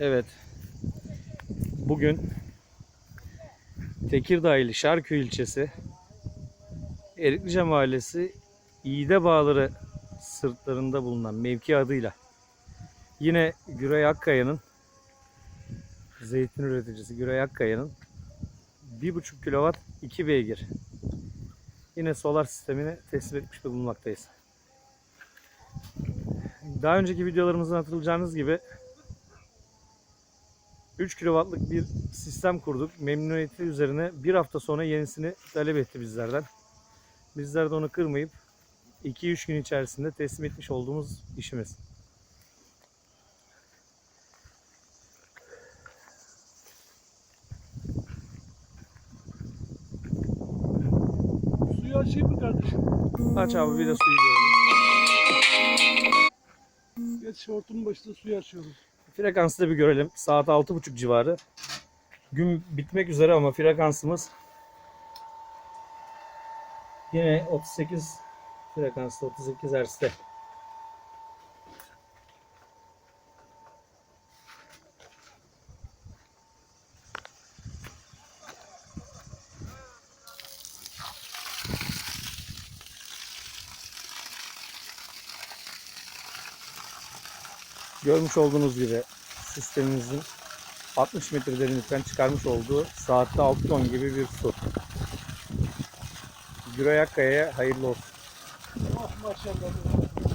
Evet. Bugün Tekirdağ ili Şarköy ilçesi Eriklice Mahallesi İğde Bağları sırtlarında bulunan mevki adıyla yine Güray Akkaya'nın zeytin üreticisi Güray Akkaya'nın 1.5 kW 2 beygir yine solar sistemini teslim etmiş bulunmaktayız. Daha önceki videolarımızdan hatırlayacağınız gibi 3 kW'lık bir sistem kurduk. Memnuniyeti üzerine bir hafta sonra yenisini talep etti bizlerden. Bizler de onu kırmayıp 2-3 gün içerisinde teslim etmiş olduğumuz işimiz. Suyu açayım mı kardeşim? Aç abi bir de suyu görelim. Geç şortunun başında suyu açıyoruz. Frekansı da bir görelim. Saat 6.30 civarı. Gün bitmek üzere ama frekansımız yine 38 frekansta 38 Hz'de. Görmüş olduğunuz gibi sistemimizin 60 metre derinlikten çıkarmış olduğu saatte 6 ton gibi bir su. Güray Akkaya'ya hayırlı olsun. Oh maşallah.